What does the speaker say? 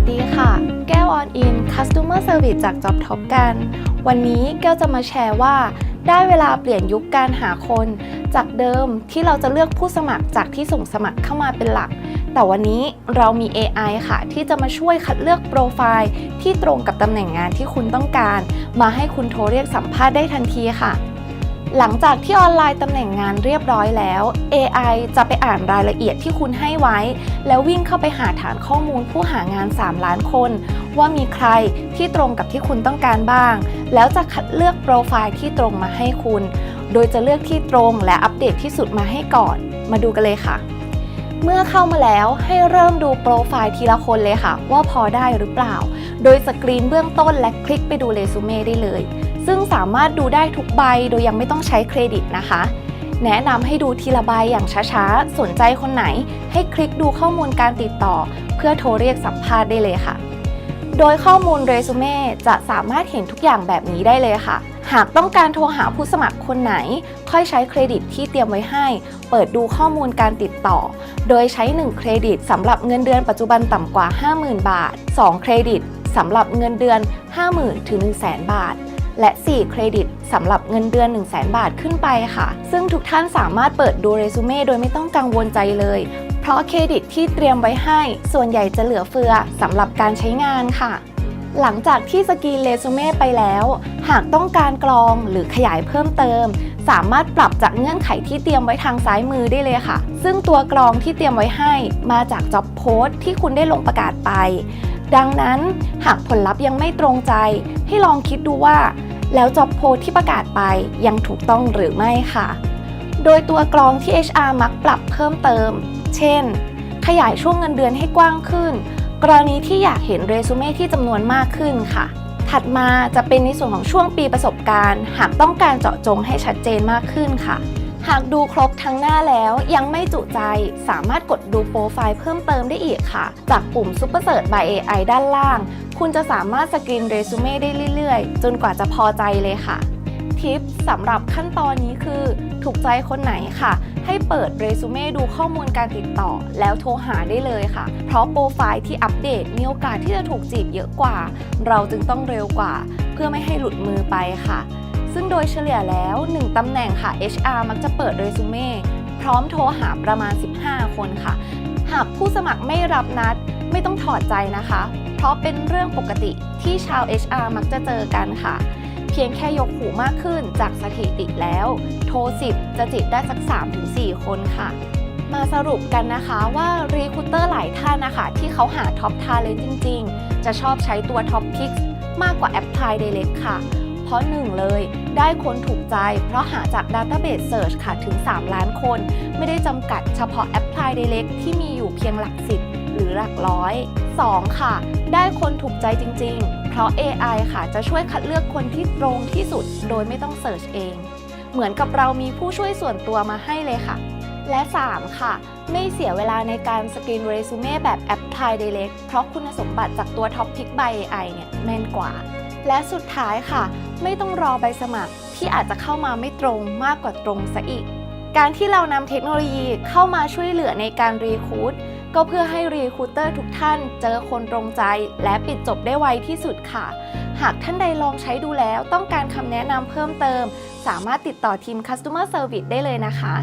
สดีค่ะ แก้วออนอิน Customer Service จาก Job Top กัน วันนี้แก้วจะมาแชร์ว่า ได้เวลาเปลี่ยนยุคการหาคน จากเดิมที่เราจะเลือกผู้สมัครจากที่ส่งสมัครเข้ามาเป็นหลัก แต่วันนี้เรามี AI ค่ะ ที่จะมาช่วยคัดเลือกโปรไฟล์ที่ตรงกับตำแหน่งงานที่คุณต้องการ มาให้คุณโทรเรียกสัมภาษณ์ได้ทันทีค่ะ หลังจากที่ออนไลน์ตำแหน่งงานเรียบร้อยแล้ว AI จะไปอ่านรายละเอียดที่คุณให้ไว้ แล้ววิ่งเข้าไปหาฐานข้อมูลผู้หางาน 3 ล้านคน ว่ามีใครที่ตรงกับที่คุณต้องการบ้าง แล้วจะคัดเลือกโปรไฟล์ที่ตรงมาให้คุณ โดยจะเลือกที่ตรงและอัปเดตที่สุดมาให้ก่อน มาดูกันเลยค่ะ เมื่อเข้ามาแล้วให้เริ่มดูโปรไฟล์ทีละคนเลยค่ะ ว่าพอได้หรือเปล่า โดยสกรีนเบื้องต้นและคลิกไปดูเรซูเม่ได้เลย ซึ่งสามารถดูได้ทุกใบโดยยังไม่ต้องใช้เครดิตนะคะ แนะนำให้ดูทีละใบอย่างช้าๆ สนใจคนไหน ให้คลิกดูข้อมูลการติดต่อ เพื่อโทรเรียกสัมภาษณ์ได้เลยค่ะ โดยข้อมูลเรซูเม่จะสามารถเห็นทุกอย่างแบบนี้ได้เลยค่ะ หากต้องการโทรหาผู้สมัครคนไหน ค่อยใช้เครดิตที่เตรียมไว้ให้ เปิดดูข้อมูลการติดต่อ โดยใช้ 1 เครดิตสำหรับเงินเดือนปัจจุบันต่ำกว่า 50,000 บาท 2 เครดิตสำหรับเงินเดือน 50,000ถึง100,000บาท และ 4 เครดิตสำหรับเงินเดือน 1 0 0 0 0 0 บาทขึ้นไปค่ะ ซึ่งทุกท่านสามารถเปิดดูเรซูเม่โดยไม่ต้องกังวลใจเลย เพราะเครดิตที่เตรียมไว้ให้ ส่วนใหญ่จะเหลือเฟือสำหรับการใช้งานค่ะ หลังจากที่สกรีนเรซูเม่ไปแล้ว หากต้องการกรองหรือขยายเพิ่มเติม สามารถปรับจากเงื่อนไขที่เตรียมไว้ทางซ้ายมือได้เลยค่ะ ซึ่งตัวกรองที่เตรียมไว้ให้ มาจาก Job Post ที่คุณได้ลงประกาศไป ดังนั้นหากผลลัพธ์ยังไม่ตรงใจ ให้ลองคิดดูว่า แล้ว Job Post ที่ประกาศไปยังถูกต้องหรือไม่ค่ะ โดยตัวกรองที่ HR มักปรับเพิ่มเติม เช่น ขยายช่วงเงินเดือนให้กว้างขึ้น กรณีที่อยากเห็นเรซูเม่ที่จำนวนมากขึ้นค่ะ ถัดมาจะเป็นในส่วนของช่วงปีประสบการณ์ หากต้องการเจาะจงให้ชัดเจนมากขึ้นค่ะ หากดูครบทั้งหน้าแล้วยังไม่จุใจสามารถกดดูโปรไฟล์เพิ่มเติมได้อีกค่ะ จากปุ่ม Super Search by AI ด้านล่าง คุณจะสามารถสกรีนเรซูเม่ได้เรื่อยๆ จนกว่าจะพอใจเลยค่ะ ทิปสำหรับขั้นตอนนี้คือ ถูกใจคนไหนค่ะ ให้เปิดเรซูเม่ดูข้อมูลการติดต่อ แล้วโทรหาได้เลยค่ะ เพราะโปรไฟล์ที่อัปเดตมีโอกาสที่จะถูกจีบเยอะกว่า เราจึงต้องเร็วกว่า เพื่อไม่ให้หลุดมือไปค่ะ ซึ่งโดยเฉลี่ยแล้ว 1 ตำแหน่งค่ะ HR มักจะเปิดเรซูเม่พร้อมโทรหาประมาณ 15 คนค่ะ หากผู้สมัครไม่รับนัดไม่ต้องถอดใจนะคะ เพราะเป็นเรื่องปกติที่ชาว HR มักจะเจอกันค่ะ เพียงแค่ยกหูมากขึ้นจากสถิติแล้ว โทร 10 จะจีบได้สัก 3-4 คนค่ะ มาสรุปกันนะคะว่ารีคูเตอร์หลายท่านนะคะ ที่เขาหาท็อปทาเลนจริง ๆ จะชอบใช้ตัวท็อปพิกมากกว่า Apply Direct ค่ะ ราะหนึ่งเลย ได้คนถูกใจ เพราะหาจาก Database Search ค่ะถึง 3 ล้านคน ไม่ได้จำกัดเฉพาะ Apply Direct ที่มีอยู่เพียงหลักสิบหรือหลักร้อย 2. ค่ะ ได้คนถูกใจจริง ๆ เพราะ AI ค่ะจะช่วยคัดเลือกคนที่ตรงที่สุด โดยไม่ต้องเสิร์ชเอง เหมือนกับเรามีผู้ช่วยส่วนตัวมาให้เลยค่ะ และ 3 ค่ะ ไม่เสียเวลาในการสกรีนเรซูเม่แบบ Apply Direct เพราะคุณสมบัติจากตัว Top Pick by AI เนี่ยแม่นกว่า และสุดท้ายค่ะ ไม่ต้องรอใบสมัครที่อาจจะเข้ามาไม่ตรงมากกว่าตรงซะอีก การที่เรานำเทคโนโลยีเข้ามาช่วยเหลือในการรีคูดก็เพื่อให้รีคูเตอร์ทุกท่านเจอคนตรงใจ และปิดจบได้ไวที่สุดค่ะ หากท่านใดลองใช้ดูแล้วต้องการคำแนะนำเพิ่มเติม สามารถติดต่อทีม Customer Service ได้เลยนะคะ